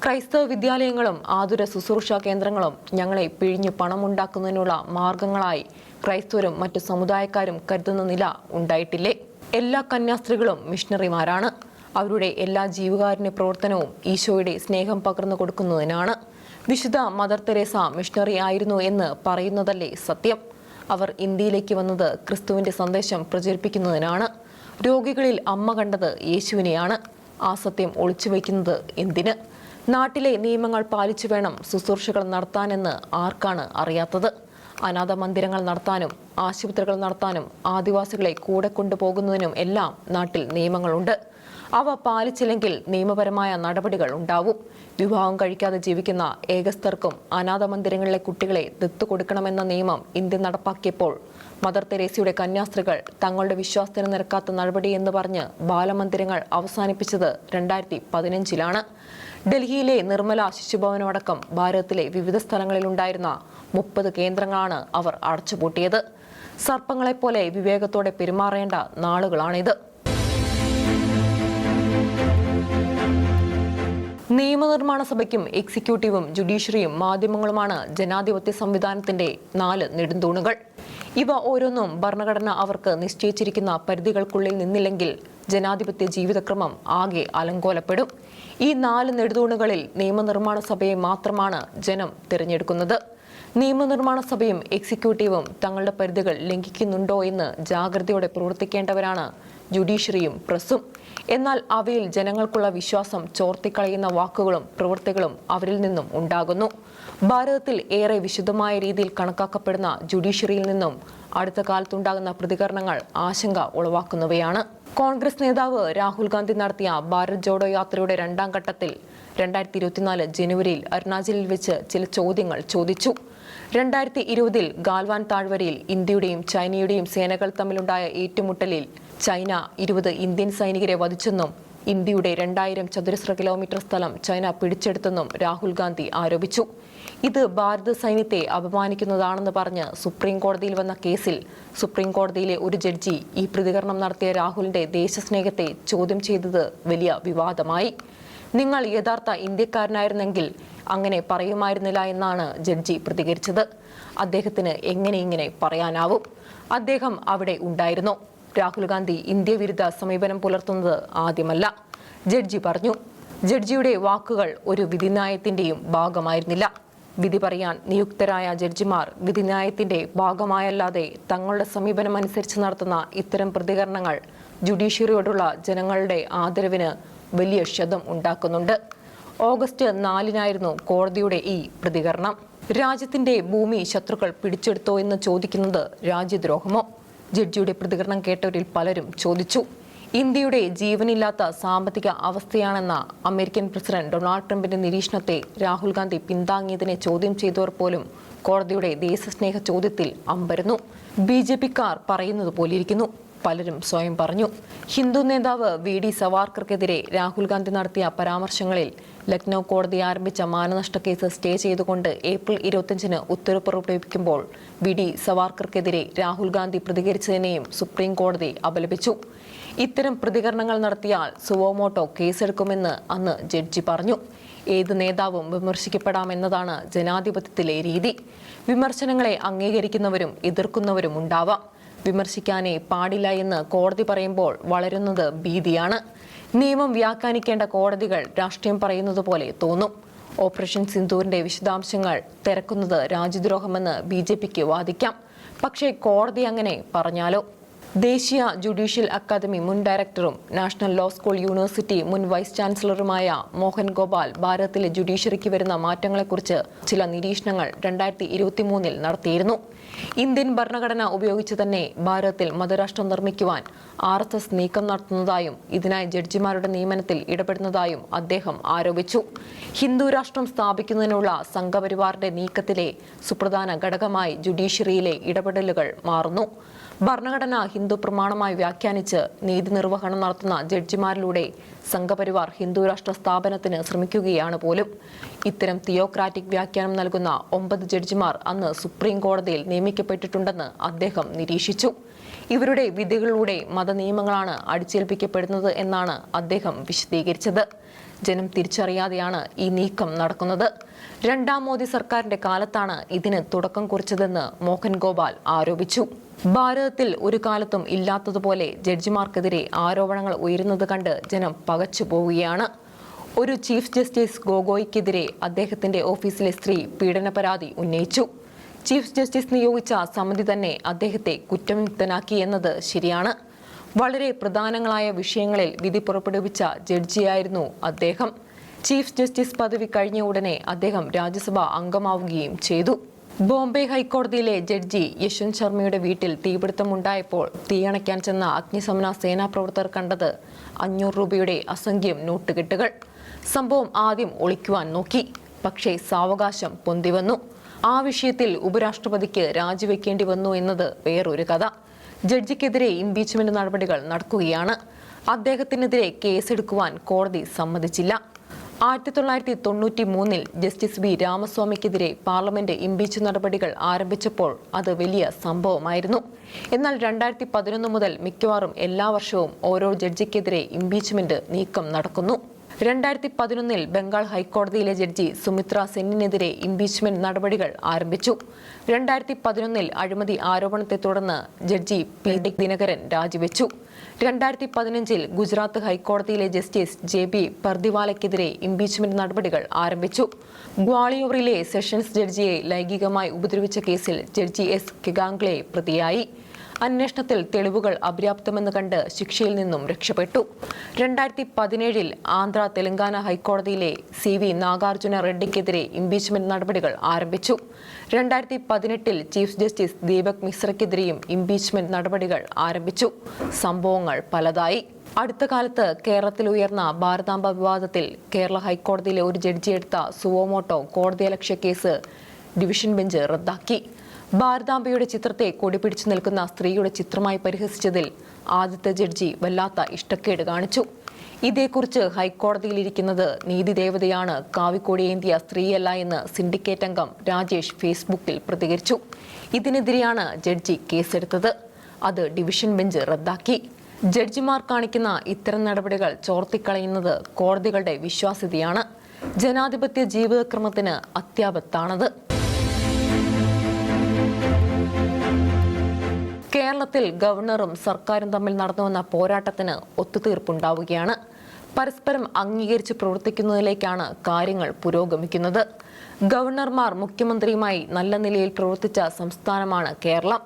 ക്രൈസ്തവ വിദ്യാലയങ്ങളും ആതുര ശുശ്രൂഷാ കേന്ദ്രങ്ങളും ഞങ്ങളെ പിഴിഞ്ഞു പണമുണ്ടാക്കുന്നതിനുള്ള മാർഗങ്ങളായി ക്രൈസ്തവരും മറ്റു സമുദായക്കാരും കരുതുന്ന നില ഉണ്ടായിട്ടില്ലേ? എല്ലാ കന്യാസ്ത്രീകളും മിഷണറിമാരാണ്. അവരുടെ എല്ലാ ജീവകാരുണ്യ പ്രവർത്തനവും ഈശോയുടെ സ്നേഹം പകർന്നു കൊടുക്കുന്നതിനാണ്. വിശുദ്ധ മദർ തെരേസ മിഷണറി ആയിരുന്നു എന്ന് പറയുന്നതല്ലേ സത്യം? അവർ ഇന്ത്യയിലേക്ക് വന്നത് ക്രിസ്തുവിന്റെ സന്ദേശം പ്രചരിപ്പിക്കുന്നതിനാണ്. രോഗികളിൽ അമ്മ കണ്ടത് യേശുവിനെയാണ്. ആ സത്യം ഒളിച്ചു വയ്ക്കുന്നത് എന്തിന്? നാട്ടിലെ നിയമങ്ങൾ പാലിച്ചു വേണം ശുശ്രൂഷകൾ നടത്താനെന്ന് ആർക്കാണ് അറിയാത്തത്? അനാഥ മന്ദിരങ്ങൾ നടത്താനും ആശുപത്രികൾ നടത്താനും ആദിവാസികളെ കൂടെ കൊണ്ടുപോകുന്നതിനും എല്ലാം നാട്ടിൽ നിയമങ്ങളുണ്ട്. അവ പാലിച്ചില്ലെങ്കിൽ നിയമപരമായ നടപടികൾ ഉണ്ടാവും. വിവാഹം കഴിക്കാതെ ജീവിക്കുന്ന ഏകസ്ഥർക്കും അനാഥ മന്ദിരങ്ങളിലെ കുട്ടികളെ ദത്തു കൊടുക്കണമെന്ന നിയമം ഇന്ത്യ നടപ്പാക്കിയപ്പോൾ മദർ തെരേസയുടെ കന്യാസ്ത്രീകൾ തങ്ങളുടെ വിശ്വാസത്തിന് നിരക്കാത്ത നടപടി എന്ന് പറഞ്ഞ് ബാലമന്ദിരങ്ങൾ അവസാനിപ്പിച്ചത് രണ്ടായിരത്തി പതിനഞ്ചിലാണ്. ഡൽഹിയിലെ നിർമ്മല ശിശുഭവനമടക്കം ഭാരതത്തിലെ വിവിധ സ്ഥലങ്ങളിലുണ്ടായിരുന്ന മുപ്പത് കേന്ദ്രങ്ങളാണ് അവർ അടച്ചുപൂട്ടിയത്. സർപ്പങ്ങളെപ്പോലെ വിവേകത്തോടെ പെരുമാറേണ്ട നാളുകളാണിത്. നിയമനിർമ്മാണ സഭയ്ക്കും എക്സിക്യൂട്ടീവും ജുഡീഷ്യറിയും മാധ്യമങ്ങളുമാണ് ജനാധിപത്യ സംവിധാനത്തിന്റെ നാല് നെടുന്തൂണുകൾ. ഇവ ഓരോന്നും ഭരണഘടന അവർക്ക് നിശ്ചയിച്ചിരിക്കുന്ന പരിധികൾക്കുള്ളിൽ നിന്നില്ലെങ്കിൽ ജനാധിപത്യ ജീവിതക്രമം ആകെ അലങ്കോലപ്പെടും. ഈ നാല് നെടുതൂണുകളിൽ നിയമനിർമ്മാണ സഭയെ മാത്രമാണ് ജനം തിരഞ്ഞെടുക്കുന്നത്. നിയമനിർമ്മാണ സഭയും എക്സിക്യൂട്ടീവും തങ്ങളുടെ പരിധികൾ ലംഘിക്കുന്നുണ്ടോ എന്ന് ജാഗ്രതയോടെ പ്രവർത്തിക്കേണ്ടവരാണ് ജുഡീഷ്യറിയും പ്രസ്സും. എന്നാൽ അവയിൽ ജനങ്ങൾക്കുള്ള വിശ്വാസം ചോർത്തിക്കളയുന്ന വാക്കുകളും പ്രവൃത്തികളും അവരിൽ നിന്നും ഉണ്ടാകുന്നു. ഭാരതത്തിൽ ഏറെ വിശുദ്ധമായ രീതിയിൽ കണക്കാക്കപ്പെടുന്ന ജുഡീഷ്യറിയിൽ നിന്നും അടുത്ത കാലത്തുണ്ടാകുന്ന പ്രതികരണങ്ങൾ ആശങ്ക ഉളവാക്കുന്നവയാണ്. കോൺഗ്രസ് നേതാവ് രാഹുൽ ഗാന്ധി നടത്തിയ ഭാരത് ജോഡോ യാത്രയുടെ രണ്ടാം ഘട്ടത്തിൽ രണ്ടായിരത്തി ഇരുപത്തിനാല് ജനുവരിയിൽ അരുണാചലിൽ വെച്ച് ചില ചോദ്യങ്ങൾ ചോദിച്ചു. രണ്ടായിരത്തി ഇരുപതിൽ ഗാൽവാൻ താഴ്വരയിൽ ഇന്ത്യയുടെയും ചൈനയുടെയും സേനകൾ തമ്മിലുണ്ടായ ഏറ്റുമുട്ടലിൽ ചൈന ഇരുപത് ഇന്ത്യൻ സൈനികരെ വധിച്ചെന്നും ഇന്ത്യയുടെ രണ്ടായിരം ചതുരശ്ര കിലോമീറ്റർ സ്ഥലം ചൈന പിടിച്ചെടുത്തെന്നും രാഹുൽ ഗാന്ധി ആരോപിച്ചു. ഇത് ഭാരത സൈന്യത്തെ അപമാനിക്കുന്നതാണെന്ന് പറഞ്ഞ് സുപ്രീം കോടതിയിൽ വന്ന കേസിൽ സുപ്രീം കോടതിയിലെ ഒരു ജഡ്ജി ഈ പ്രതികരണം നടത്തിയ രാഹുലിന്റെ ദേശസ്നേഹത്തെ ചോദ്യം ചെയ്തത് വലിയ വിവാദമായി. നിങ്ങൾ യഥാർത്ഥ ഇന്ത്യക്കാരനായിരുന്നെങ്കിൽ അങ്ങനെ പറയുമായിരുന്നില്ല എന്നാണ് ജഡ്ജി പ്രതികരിച്ചത്. അദ്ദേഹത്തിന് എങ്ങനെ ഇങ്ങനെ പറയാനാവും? അദ്ദേഹം അവിടെ ഉണ്ടായിരുന്നു. രാഹുൽ ഗാന്ധി ഇന്ത്യ വിരുദ്ധ സമീപനം പുലർത്തുന്നത് ആദ്യമല്ല. ജഡ്ജി പറഞ്ഞു ജഡ്ജിയുടെ വാക്കുകൾ ഒരു വിധിന്യായത്തിന്റെയും ഭാഗമായിരുന്നില്ല. വിധി പറയാൻ നിയുക്തരായ ജഡ്ജിമാർ വിധിനായത്തിന്റെ ഭാഗമായല്ലാതെ തങ്ങളുടെ സമീപനം അനുസരിച്ച് നടത്തുന്ന ഇത്തരം പ്രതികരണങ്ങൾ ജുഡീഷ്യറിയോടുള്ള ജനങ്ങളുടെ ആദരവിന് വലിയ ക്ഷതം ഉണ്ടാക്കുന്നുണ്ട്. ഓഗസ്റ്റ് നാലിനായിരുന്നു കോടതിയുടെ ഈ പ്രതികരണം. രാജ്യത്തിന്റെ ഭൂമി ശത്രുക്കൾ പിടിച്ചെടുത്തോ എന്ന് ചോദിക്കുന്നത് രാജ്യദ്രോഹമോ? ജഡ്ജിയുടെ പ്രതികരണം കേട്ടവരിൽ പലരും ചോദിച്ചു. ഇന്ത്യയുടെ ജീവനില്ലാത്ത സാമ്പത്തിക അവസ്ഥയാണെന്ന അമേരിക്കൻ പ്രസിഡന്റ് ഡൊണാൾഡ് ട്രംപിന്റെ നിരീക്ഷണത്തെ രാഹുൽ ഗാന്ധി പിന്താങ്ങിയതിനെ ചോദ്യം ചെയ്തവർ പോലും കോടതിയുടെ ദേശസ്നേഹ ചോദ്യത്തിൽ അമ്പരന്നു. ബി ജെ പിക്കാർ പറയുന്നത് പോലിരിക്കുന്നു. പലരും സ്വയം പറഞ്ഞു. ഹിന്ദു നേതാവ് വി ഡി സവാർക്കർക്കെതിരെ രാഹുൽ ഗാന്ധി നടത്തിയ പരാമർശങ്ങളിൽ ലക്നൌ കോടതി ആരംഭിച്ച മാനനഷ്ട കേസ് സ്റ്റേ ചെയ്തുകൊണ്ട് ഏപ്രിൽ ഇരുപത്തിയഞ്ചിന് ഉത്തരവ് പുറപ്പെടുവിക്കുമ്പോൾ വി ഡി സവാർക്കർക്കെതിരെ രാഹുൽ ഗാന്ധി പ്രതികരിച്ചതിനെയും സുപ്രീം കോടതി അപലപിച്ചു. ഇത്തരം പ്രതികരണങ്ങൾ നടത്തിയാൽ സുവോമോട്ടോ കേസെടുക്കുമെന്ന് അന്ന് ജഡ്ജി പറഞ്ഞു. ഏത് നേതാവും വിമർശിക്കപ്പെടാമെന്നതാണ് ജനാധിപത്യത്തിലെ രീതി. വിമർശനങ്ങളെ അംഗീകരിക്കുന്നവരും എതിർക്കുന്നവരും ഉണ്ടാവാം. വിമർശിക്കാനേ പാടില്ല എന്ന് കോടതി പറയുമ്പോൾ വളരുന്നത് ഭീതിയാണ്. നിയമം വ്യാഖ്യാനിക്കേണ്ട കോടതികൾ രാഷ്ട്രീയം പറയുന്നത് പോലെ തോന്നും. ഓപ്പറേഷൻ സിന്ദൂറിന്റെ വിശദാംശങ്ങൾ തിരക്കുന്നത് രാജ്യദ്രോഹമെന്ന് ബി ജെ പിക്ക് വാദിക്കാം. പക്ഷേ കോടതി അങ്ങനെ പറഞ്ഞാലോ? ദേശീയ ജുഡീഷ്യൽ അക്കാദമി മുൻ ഡയറക്ടറും നാഷണൽ ലോ സ്കൂൾ യൂണിവേഴ്സിറ്റി മുൻ വൈസ് ചാൻസലറുമായ മോഹൻ ഗോപാൽ ഭാരതത്തിലെ ജുഡീഷ്യറിക്ക് വരുന്ന മാറ്റങ്ങളെക്കുറിച്ച് ചില നിരീക്ഷണങ്ങൾ രണ്ടായിരത്തി ഇരുപത്തിമൂന്നിൽ നടത്തിയിരുന്നു. ഇന്ത്യൻ ഭരണഘടന ഉപയോഗിച്ച് തന്നെ ഭാരതത്തിൽ മതരാഷ്ട്രം നിർമ്മിക്കുവാൻ ആർ എസ് എസ് നീക്കം നടത്തുന്നതായും ഇതിനായി ജഡ്ജിമാരുടെ നിയമനത്തിൽ ഇടപെടുന്നതായും അദ്ദേഹം ആരോപിച്ചു. ഹിന്ദു രാഷ്ട്രം സ്ഥാപിക്കുന്നതിനുള്ള സംഘപരിവാറിന്റെ നീക്കത്തിലെ സുപ്രധാന ഘടകമായി ജുഡീഷ്യറിയിലെ ഇടപെടലുകൾ മാറുന്നു. ഭരണഘടന ഹിന്ദു പ്രമാണമായി വ്യാഖ്യാനിച്ച് നീതി നിർവഹണം നടത്തുന്ന ജഡ്ജിമാരിലൂടെ സംഘപരിവാർ ഹിന്ദു രാഷ്ട്ര സ്ഥാപനത്തിന് ശ്രമിക്കുകയാണ് പോലും. ഇത്തരം തിയോക്രാറ്റിക് വ്യാഖ്യാനം നൽകുന്ന ഒമ്പത് ജഡ്ജിമാർ അന്ന് സുപ്രീം കോടതിയിൽ നിയമിക്കപ്പെട്ടിട്ടുണ്ടെന്ന് അദ്ദേഹം നിരീക്ഷിച്ചു. ഇവരുടെ വിധികളിലൂടെ മതനിയമങ്ങളാണ് അടിച്ചേൽപ്പിക്കപ്പെടുന്നത് എന്നാണ് അദ്ദേഹം വിശദീകരിച്ചത്. ജനം തിരിച്ചറിയാതെയാണ് ഈ നീക്കം നടക്കുന്നത്. രണ്ടാം മോദി സർക്കാരിന്റെ കാലത്താണ് ഇതിന് തുടക്കം കുറിച്ചതെന്ന് മോഹൻ ഗോപാൽ ആരോപിച്ചു. ഭാരതത്തിൽ ഒരു കാലത്തും ഇല്ലാത്തതുപോലെ ജഡ്ജിമാർക്കെതിരെ ആരോപണങ്ങൾ ഉയരുന്നത് കണ്ട് ജനം പകച്ചു പോവുകയാണ്. ഒരു ചീഫ് ജസ്റ്റിസ് ഗോഗോയ്ക്കെതിരെ അദ്ദേഹത്തിന്റെ ഓഫീസിലെ സ്ത്രീ പീഡന പരാതി ഉന്നയിച്ചു. ചീഫ് ജസ്റ്റിസ് നിയോഗിച്ച സമിതി തന്നെ അദ്ദേഹത്തെ കുറ്റവിമുക്തനാക്കി എന്നത് ശരിയാണ്. വളരെ പ്രധാനങ്ങളായ വിഷയങ്ങളിൽ വിധി പുറപ്പെടുവിച്ച ജഡ്ജിയായിരുന്നു അദ്ദേഹം. ചീഫ് ജസ്റ്റിസ് പദവി കഴിഞ്ഞ ഉടനെ അദ്ദേഹം രാജ്യസഭ അംഗമാവുകയും ചെയ്തു. ബോംബെ ഹൈക്കോടതിയിലെ ജഡ്ജി യശ്വന്ത് ശർമ്മയുടെ വീട്ടിൽ തീപിടുത്തമുണ്ടായപ്പോൾ തീയണയ്ക്കാൻ ചെന്ന അഗ്നിശമന സേനാ പ്രവർത്തകർ കണ്ടത് അഞ്ഞൂറ് രൂപയുടെ അസംഖ്യം നോട്ടുകെട്ടുകൾ. സംഭവം ആദ്യം ഒളിക്കുവാൻ നോക്കി. പക്ഷേ സാവകാശം പൊന്തിവന്നു ആ വിഷയത്തിൽ ഉപരാഷ്ട്രപതിക്ക് രാജിവെക്കേണ്ടി വന്നു എന്നത് വേറൊരു കഥ. ജഡ്ജിക്കെതിരെ ഇംപീച്ച്മെന്റ് നടപടികൾ നടക്കുകയാണ്. അദ്ദേഹത്തിനെതിരെ കേസെടുക്കുവാൻ കോടതി സമ്മതിച്ചില്ല. ആയിരത്തി തൊള്ളായിരത്തി തൊണ്ണൂറ്റി മൂന്നിൽ ജസ്റ്റിസ് വി രാമസ്വാമിക്കെതിരെ പാർലമെന്റ് ഇംപീച്ച് നടപടികൾ ആരംഭിച്ചപ്പോൾ അത് വലിയ സംഭവമായിരുന്നു. എന്നാൽ രണ്ടായിരത്തി പതിനൊന്ന് മുതൽ മിക്കവാറും എല്ലാ വർഷവും ഓരോ ജഡ്ജിക്കെതിരെ ഇംപീച്ച്മെന്റ് നീക്കം നടക്കുന്നു. രണ്ടായിരത്തി പതിനൊന്നിൽ ബംഗാൾ ഹൈക്കോടതിയിലെ ജഡ്ജി സുമിത്ര സെന്നിനെതിരെ ഇംപീച്ച്മെന്റ് നടപടികൾ ആരംഭിച്ചു. രണ്ടായിരത്തി പതിനൊന്നിൽ അഴിമതി ആരോപണത്തെ തുടർന്ന് ജഡ്ജി പി ദിനകരൻ രാജിവെച്ചു. രണ്ടായിരത്തി പതിനഞ്ചിൽ ഗുജറാത്ത് ഹൈക്കോടതിയിലെ ജസ്റ്റിസ് ജെ ബി പർദിവാലയ്ക്കെതിരെ ഇംപീച്ച്മെന്റ് നടപടികൾ ആരംഭിച്ചു. ഗ്വാളിയോറിലെ സെഷൻസ് ജഡ്ജിയെ ലൈംഗികമായി ഉപദ്രവിച്ച കേസിൽ ജഡ്ജി എസ് കിഗാംഗ്ലെ പ്രതിയായി. അന്വേഷണത്തിൽ തെളിവുകൾ അപര്യാപ്തമെന്ന് കണ്ട് ശിക്ഷയിൽ നിന്നും രക്ഷപ്പെട്ടു. രണ്ടായിരത്തി പതിനേഴിൽ ആന്ധ്ര തെലങ്കാന ഹൈക്കോടതിയിലെ സി വി നാഗാർജുന റെഡ്ഡിക്കെതിരെ ഇംപീച്ച്മെന്റ് നടപടികൾ ആരംഭിച്ചു. രണ്ടായിരത്തി പതിനെട്ടിൽ ചീഫ് ജസ്റ്റിസ് ദീപക് മിശ്രയ്ക്കെതിരെയും ഇംപീച്ച്മെന്റ് നടപടികൾ ആരംഭിച്ചു. സംഭവങ്ങൾ പലതായി. അടുത്ത കാലത്ത് കേരളത്തിൽ ഉയർന്ന ഭാരതാംബ വിവാദത്തിൽ കേരള ഹൈക്കോടതിയിലെ ഒരു ജഡ്ജിയെടുത്ത സുവോമോട്ടോ കോടതിയലക്ഷ്യ കേസ് ഡിവിഷൻ ബെഞ്ച് റദ്ദാക്കി. ഭാരതാംബയുടെ ചിത്രത്തെ കൊടിപിടിച്ചു നിൽക്കുന്ന സ്ത്രീയുടെ ചിത്രമായി പരിഹസിച്ചതിൽ ആദിത്യ ജഡ്ജി വല്ലാത്ത ഇഷ്ടക്കേട് കാണിച്ചു. ഇതേക്കുറിച്ച് ഹൈക്കോടതിയിലിരിക്കുന്നത് നീതി നീതിദേവതയാണ് കാവിക്കോടിയേന്തിയ സ്ത്രീയല്ല എന്ന് സിൻഡിക്കേറ്റ് അംഗം രാജേഷ് ഫേസ്ബുക്കിൽ പ്രതികരിച്ചു. ഇതിനെതിരെയാണ് ജഡ്ജി കേസെടുത്തത്. അത് ഡിവിഷൻ ബെഞ്ച് റദ്ദാക്കി. ജഡ്ജിമാർ കാണിക്കുന്ന ഇത്തരം നടപടികൾ ചോർത്തിക്കളയുന്നത് കോടതികളുടെ വിശ്വാസ്യതയാണ്. ജനാധിപത്യ ജീവിതക്രമത്തിന് അത്യാപത്താണത്. കേരളത്തിൽ ഗവർണറും സർക്കാരും തമ്മിൽ നടന്നു വന്ന പോരാട്ടത്തിന് ഒത്തുതീർപ്പുണ്ടാവുകയാണ്. പരസ്പരം അംഗീകരിച്ച് പ്രവർത്തിക്കുന്നതിലേക്കാണ് കാര്യങ്ങൾ പുരോഗമിക്കുന്നത്. ഗവർണർമാർ മുഖ്യമന്ത്രിയുമായി നല്ല നിലയിൽ പ്രവർത്തിച്ച സംസ്ഥാനമാണ് കേരളം.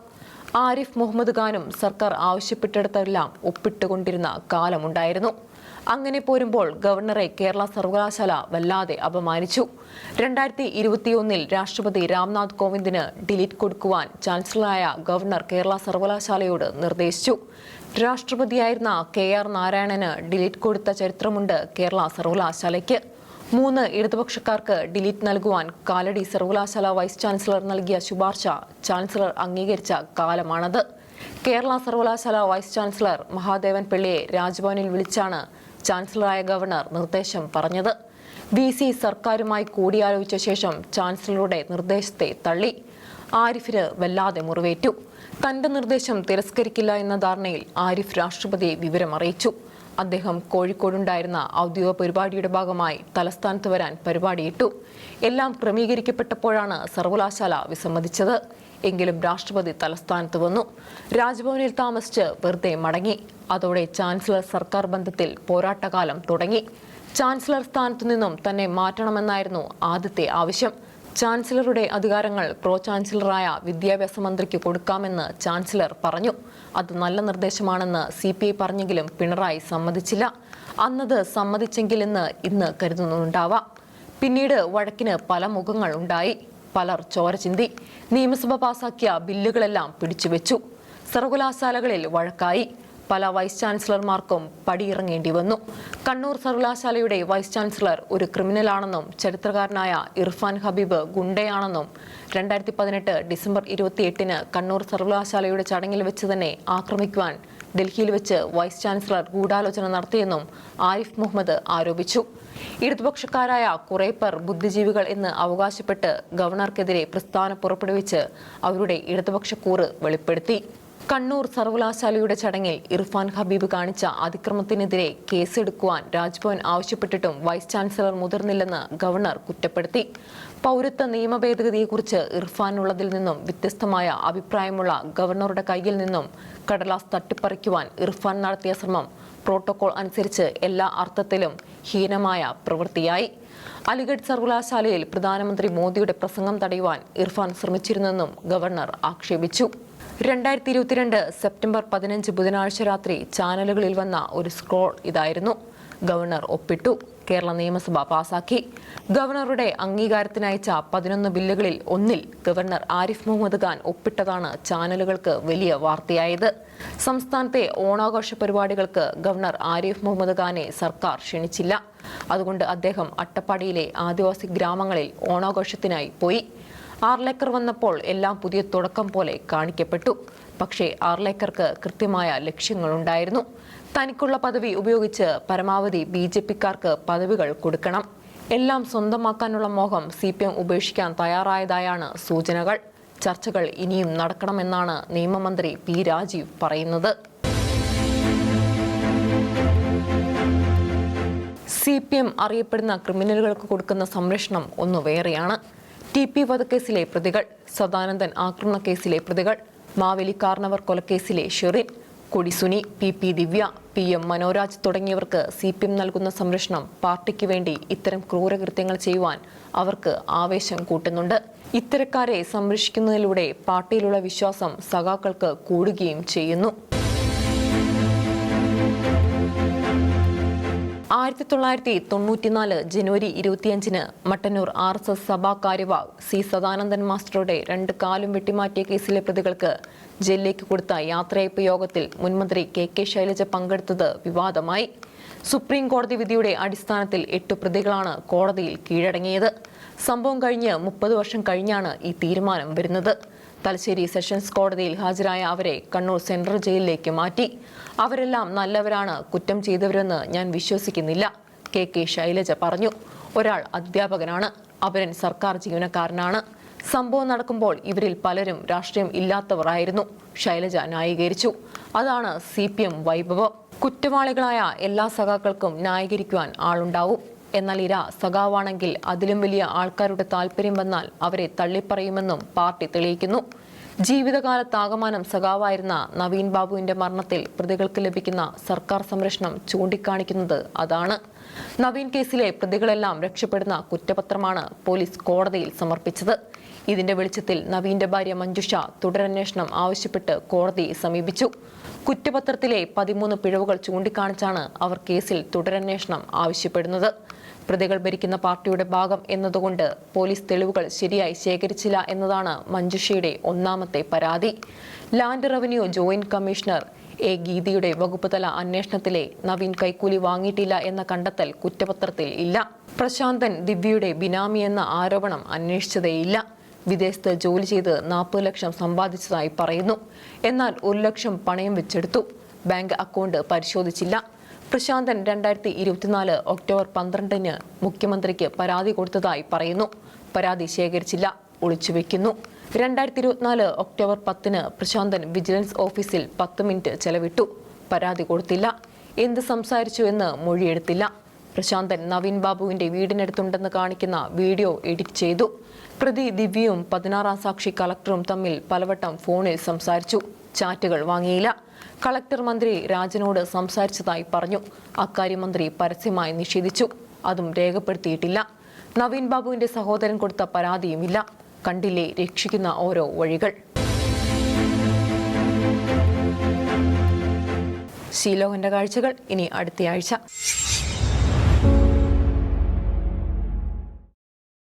ആരിഫ് മുഹമ്മദ് ഖാനും സർക്കാർ ആവശ്യപ്പെട്ടിടത്തെല്ലാം ഒപ്പിട്ടുകൊണ്ടിരുന്ന കാലമുണ്ടായിരുന്നു. അങ്ങനെ പോരുമ്പോൾ ഗവർണറെ കേരള സർവകലാശാല വല്ലാതെ അപമാനിച്ചു. രണ്ടായിരത്തി ഇരുപത്തിയൊന്നിൽ രാഷ്ട്രപതി രാംനാഥ് കോവിന്ദിന് ഡിലീറ്റ് കൊടുക്കുവാൻ ചാൻസലറായ ഗവർണർ കേരള സർവകലാശാലയോട് നിർദ്ദേശിച്ചു. രാഷ്ട്രപതിയായിരുന്ന കെ ആർ നാരായണന് ഡിലീറ്റ് കൊടുത്ത ചരിത്രമുണ്ട് കേരള സർവകലാശാലയ്ക്ക്. മൂന്ന് ഇടതുപക്ഷക്കാർക്ക് ഡിലീറ്റ് നൽകുവാൻ കാലടി സർവകലാശാല വൈസ് ചാൻസലർ നൽകിയ ശുപാർശ ചാൻസലർ അംഗീകരിച്ച കാലമാണത്. കേരള സർവകലാശാല വൈസ് ചാൻസലർ മഹാദേവൻ പിള്ളയെ രാജ്ഭവനിൽ വിളിച്ചാണ് ചാൻസലറായ ഗവർണർ നിർദ്ദേശം പറഞ്ഞത്. വി സി സർക്കാരുമായി കൂടിയാലോചിച്ച ശേഷം ചാൻസലറുടെ നിർദ്ദേശത്തെ തള്ളി. ആരിഫിന് വല്ലാതെ മുറിവേറ്റു. തന്റെ നിർദ്ദേശം തിരസ്കരിക്കില്ല എന്ന ധാരണയിൽ ആരിഫ് രാഷ്ട്രപതി വിവരം അറിയിച്ചു. അദ്ദേഹം കോഴിക്കോടുണ്ടായിരുന്ന ഔദ്യോഗിക പരിപാടിയുടെ ഭാഗമായി തലസ്ഥാനത്ത് വരാൻ പരിപാടിയിട്ടു. എല്ലാം ക്രമീകരിക്കപ്പെട്ടപ്പോഴാണ് സർവകലാശാല വിസമ്മതിച്ചത്. എങ്കിലും രാഷ്ട്രപതി തലസ്ഥാനത്ത് വന്നു. രാജ്ഭവനിൽ താമസിച്ച് വെറുതെ മടങ്ങി. അതോടെ ചാൻസലർ സർക്കാർ ബന്ധത്തിൽ പോരാട്ടകാലം തുടങ്ങി. ചാൻസലർ സ്ഥാനത്തു നിന്നും തന്നെ മാറ്റണമെന്നായിരുന്നു ആദ്യത്തെ ആവശ്യം. ചാൻസലറുടെ അധികാരങ്ങൾ പ്രോ ചാൻസലറായ വിദ്യാഭ്യാസ മന്ത്രിക്ക് കൊടുക്കാമെന്ന് ചാൻസലർ പറഞ്ഞു. അത് നല്ല നിർദ്ദേശമാണെന്ന് സി പി ഐ പറഞ്ഞെങ്കിലും പിണറായി സമ്മതിച്ചില്ല. അന്നത് സമ്മതിച്ചെങ്കിലെന്ന് ഇന്ന് കരുതുന്നുണ്ടാവാം. പിന്നീട് വഴക്കിന് പല മുഖങ്ങൾ ഉണ്ടായി. പലർ ചോര ചിന്തി. നിയമസഭ പാസാക്കിയ ബില്ലുകളെല്ലാം പിടിച്ചുവെച്ചു. സർവകലാശാലകളിൽ വഴക്കായി. പല വൈസ് ചാൻസലർമാർക്കും പടിയിറങ്ങേണ്ടി വന്നു. കണ്ണൂർ സർവകലാശാലയുടെ വൈസ് ചാൻസലർ ഒരു ക്രിമിനലാണെന്നും ചരിത്രകാരനായ ഇർഫാൻ ഹബീബ് ഗുണ്ടയാണെന്നും രണ്ടായിരത്തി പതിനെട്ട് ഡിസംബർ ഇരുപത്തിയെട്ടിന് കണ്ണൂർ സർവകലാശാലയുടെ ചടങ്ങിൽ വെച്ച് തന്നെ ആക്രമിക്കുവാൻ ഡൽഹിയിൽ വെച്ച് വൈസ് ചാൻസലർ ഗൂഢാലോചന നടത്തിയെന്നും ആരിഫ് മുഹമ്മദ് ആരോപിച്ചു. ഇടതുപക്ഷക്കാരായ കുറെ പേർ ബുദ്ധിജീവികൾ എന്ന് അവകാശപ്പെട്ട് ഗവർണർക്കെതിരെ പ്രസ്ഥാനം പുറപ്പെടുവിച്ച് അവരുടെ ഇടതുപക്ഷ കൂറ് വെളിപ്പെടുത്തി. കണ്ണൂർ സർവകലാശാലയുടെ ചടങ്ങിൽ ഇർഫാൻ ഹബീബ് കാണിച്ച അതിക്രമത്തിനെതിരെ കേസെടുക്കുവാൻ രാജ്ഭവൻ ആവശ്യപ്പെട്ടിട്ടും വൈസ് ചാൻസലർ മുതിർന്നില്ലെന്ന് ഗവർണർ കുറ്റപ്പെടുത്തി. പൗരത്വ നിയമ ഭേദഗതിയെക്കുറിച്ച് ഇർഫാനുള്ളതിൽ നിന്നും വ്യത്യസ്തമായ അഭിപ്രായമുള്ള ഗവർണറുടെ കയ്യിൽ നിന്നും കടലാസ് തട്ടിപ്പറിക്കുവാൻ ഇർഫാൻ നടത്തിയ ശ്രമം പ്രോട്ടോകോൾ അനുസരിച്ച് എല്ലാ അർത്ഥത്തിലും ഹീനമായ പ്രവൃത്തിയായി. അലിഗഡ് സർവകലാശാലയിൽ പ്രധാനമന്ത്രി മോദിയുടെ പ്രസംഗം തടയുവാൻ ഇർഫാൻ ശ്രമിച്ചിരുന്നെന്നും ഗവർണർ ആക്ഷേപിച്ചു. രണ്ടായിരത്തി ഇരുപത്തിരണ്ട് സെപ്റ്റംബർ പതിനഞ്ച് ബുധനാഴ്ച രാത്രി ചാനലുകളിൽ വന്ന ഒരു സ്ക്രോൾ ഇതായിരുന്നു. ഗവർണർ ഒപ്പിട്ടു. കേരള നിയമസഭ പാസാക്കി. ഗവർണറുടെ അംഗീകാരത്തിനയച്ച പതിനൊന്ന് ബില്ലുകളിൽ ഒന്നിൽ ഗവർണർ ആരിഫ് മുഹമ്മദ് ഖാൻ ഒപ്പിട്ടതാണ് ചാനലുകൾക്ക് വലിയ വാർത്തയായത്. സംസ്ഥാനത്തെ ഓണാഘോഷ പരിപാടികൾക്ക് ഗവർണർ ആരിഫ് മുഹമ്മദ് ഖാനെ സർക്കാർ ക്ഷണിച്ചില്ല. അതുകൊണ്ട് അദ്ദേഹം അട്ടപ്പാടിയിലെ ആദിവാസി ഗ്രാമങ്ങളിൽ ഓണാഘോഷത്തിനായി പോയി. ആർലേക്കർ വന്നപ്പോൾ എല്ലാം പുതിയ തുടക്കം പോലെ കാണിക്കപ്പെട്ടു. പക്ഷേ ആർലേക്കർക്ക് കൃത്യമായ ലക്ഷ്യങ്ങളുണ്ടായിരുന്നു. തനിക്കുള്ള പദവി ഉപയോഗിച്ച് പരമാവധി ബി ജെ പിക്കാർക്ക് പദവികൾ കൊടുക്കണം. എല്ലാം സ്വന്തമാക്കാനുള്ള മോഹം സി പി എം ഉപേക്ഷിക്കാൻ തയ്യാറായതായാണ് സൂചനകൾ. ചർച്ചകൾ ഇനിയും നടക്കണമെന്നാണ് നിയമമന്ത്രി പി രാജീവ് പറയുന്നത്. സി പി എം അറിയപ്പെടുന്ന ക്രിമിനലുകൾക്ക് കൊടുക്കുന്ന സംരക്ഷണം ഒന്ന് വേറെയാണ്. ടി പി വധക്കേസിലെ പ്രതികൾ സദാനന്ദൻ ആക്രമണ കേസിലെ പ്രതികൾ Maveli Karnavar കൊലക്കേസിലെ Sherin Kodi Suni P P Divya P M Manoraj തുടങ്ങിയവർക്ക് സി പി എം നൽകുന്ന സംരക്ഷണം പാർട്ടിക്ക് വേണ്ടി ഇത്തരം ക്രൂരകൃത്യങ്ങൾ ചെയ്യുവാൻ അവർക്ക് ആവേശം കൂട്ടുന്നുണ്ട്. ഇത്തരക്കാരെ സംരക്ഷിക്കുന്നതിലൂടെ പാർട്ടിയിലുള്ള വിശ്വാസം സഖാക്കൾക്ക് കൂടുകയും ചെയ്യുന്നു. ആയിരത്തി തൊള്ളായിരത്തി തൊണ്ണൂറ്റിനാല് ജനുവരി ഇരുപത്തിയഞ്ചിന് മട്ടന്നൂർ ആർ എസ് എസ് സഭാ കാര്യവാഹ് സി സദാനന്ദൻ മാസ്റ്ററുടെ രണ്ട് കാലും വെട്ടിമാറ്റിയ കേസിലെ പ്രതികൾക്ക് ജയിലിലേക്ക് കൊടുത്ത യാത്രയയപ്പ് യോഗത്തിൽ മുൻമന്ത്രി കെ കെ ശൈലജ പങ്കെടുത്തത് വിവാദമായി. സുപ്രീം കോടതി വിധിയുടെ അടിസ്ഥാനത്തിൽ എട്ട് പ്രതികളാണ് കോടതിയിൽ കീഴടങ്ങിയത്. സംഭവം കഴിഞ്ഞ് മുപ്പത് വർഷം കഴിഞ്ഞാണ് ഈ തീരുമാനം വരുന്നത്. തലശ്ശേരി സെഷൻസ് കോടതിയിൽ ഹാജരായ അവരെ കണ്ണൂർ സെൻട്രൽ ജയിലിലേക്ക് മാറ്റി. അവരെല്ലാം നല്ലവരാണ് കുറ്റം ചെയ്തവരെന്ന് ഞാൻ വിശ്വസിക്കുന്നില്ല. കെ കെ ശൈലജ പറഞ്ഞു ഒരാൾ അധ്യാപകനാണ് അവരൻ സർക്കാർ ജീവനക്കാരനാണ്. സംഭവം നടക്കുമ്പോൾ ഇവരിൽ പലരും രാഷ്ട്രീയം ഇല്ലാത്തവരായിരുന്നു ശൈലജ ന്യായീകരിച്ചു. അതാണ് സി പി എം വൈഭവം. കുറ്റവാളികളായ എല്ലാ സഖാക്കൾക്കും ന്യായീകരിക്കുവാൻ ആളുണ്ടാവും. എന്നാൽ ഇര സഖാവാണെങ്കിൽ അതിലും വലിയ ആൾക്കാരുടെ താല്പര്യം വന്നാൽ അവരെ തള്ളിപ്പറയുമെന്നും പാർട്ടി തെളിയിക്കുന്നു. ജീവിതകാലത്താകമാനം സഖാവായിരുന്ന നവീൻ ബാബുവിന്റെ മരണത്തിൽ പ്രതികൾക്ക് ലഭിക്കുന്ന സർക്കാർ സംരക്ഷണം ചൂണ്ടിക്കാണിക്കുന്നത് അതാണ്. നവീൻ കേസിലെ പ്രതികളെല്ലാം രക്ഷപ്പെടുന്ന കുറ്റപത്രമാണ് പോലീസ് കോടതിയിൽ സമർപ്പിച്ചത്. ഇതിന്റെ വെളിച്ചത്തിൽ നവീന്റെ ഭാര്യ മഞ്ജുഷ തുടരന്വേഷണം ആവശ്യപ്പെട്ട് കോടതിയെ സമീപിച്ചു. കുറ്റപത്രത്തിലെ പതിമൂന്ന് പിഴവുകൾ ചൂണ്ടിക്കാണിച്ചാണ് അവർ കേസിൽ തുടരന്വേഷണം ആവശ്യപ്പെടുന്നത്. പ്രതികൾ ഭരിക്കുന്ന പാർട്ടിയുടെ ഭാഗം എന്നതുകൊണ്ട് പോലീസ് തെളിവുകൾ ശരിയായി ശേഖരിച്ചില്ല എന്നതാണ് മഞ്ജുഷയുടെ ഒന്നാമത്തെ പരാതി. Land revenue joint commissioner A ഗീതിയുടെ വകുപ്പ് തല അന്വേഷണത്തിലെ നവീൻ കൈക്കൂലി വാങ്ങിയിട്ടില്ല എന്ന കണ്ടെത്തൽ കുറ്റപത്രത്തിൽ ഇല്ല. പ്രശാന്തൻ ദിവ്യയുടെ ബിനാമി എന്ന ആരോപണം അന്വേഷിച്ചതേയില്ല. വിദേശത്ത് ജോലി ചെയ്ത് നാൽപ്പത് ലക്ഷം സമ്പാദിച്ചതായി പറയുന്നു. എന്നാൽ ഒരു ലക്ഷം പണയം വെച്ചെടുത്തു. ബാങ്ക് അക്കൗണ്ട് പരിശോധിച്ചില്ല. പ്രശാന്തൻ രണ്ടായിരത്തി ഇരുപത്തിനാല് ഒക്ടോബർ പന്ത്രണ്ടിന് മുഖ്യമന്ത്രിക്ക് പരാതി കൊടുത്തതായി പറയുന്നു. പരാതി ശേഖരിച്ചില്ല. ഒളിച്ചുവെക്കുന്നു രണ്ടായിരത്തി ഇരുപത്തിനാല് ഒക്ടോബർ പത്തിന് പ്രശാന്തൻ വിജിലൻസ് ഓഫീസിൽ പത്ത് മിനിറ്റ് ചെലവിട്ടു. പരാതി കൊടുത്തില്ല. എന്ത് സംസാരിച്ചു എന്ന് മൊഴിയെടുത്തില്ല. പ്രശാന്തൻ നവീൻ ബാബുവിന്റെ വീടിനടുത്തുണ്ടെന്ന് കാണിക്കുന്ന വീഡിയോ എഡിറ്റ് ചെയ്തു. പ്രതി ദിവ്യയും പതിനാറാം സാക്ഷി കളക്ടറും തമ്മിൽ പലവട്ടം ഫോണിൽ സംസാരിച്ചു. ചാറ്റുകൾ വാങ്ങിയില്ല. കളക്ടർ മന്ത്രി രാജനോട് സംസാരിച്ചതായി പറഞ്ഞു. അക്കാര്യം മന്ത്രി പരസ്യമായി നിഷേധിച്ചു. അതും രേഖപ്പെടുത്തിയിട്ടില്ല. നവീൻ ബാബുവിന്റെ സഹോദരൻ കൊടുത്ത പരാതിയുമില്ല. കണ്ടില്ലേ രക്ഷിക്കുന്ന ഓരോ വഴികൾ. ശീലോകന്റെ കാഴ്ചകൾ ഇനി അടുത്തയാഴ്ച.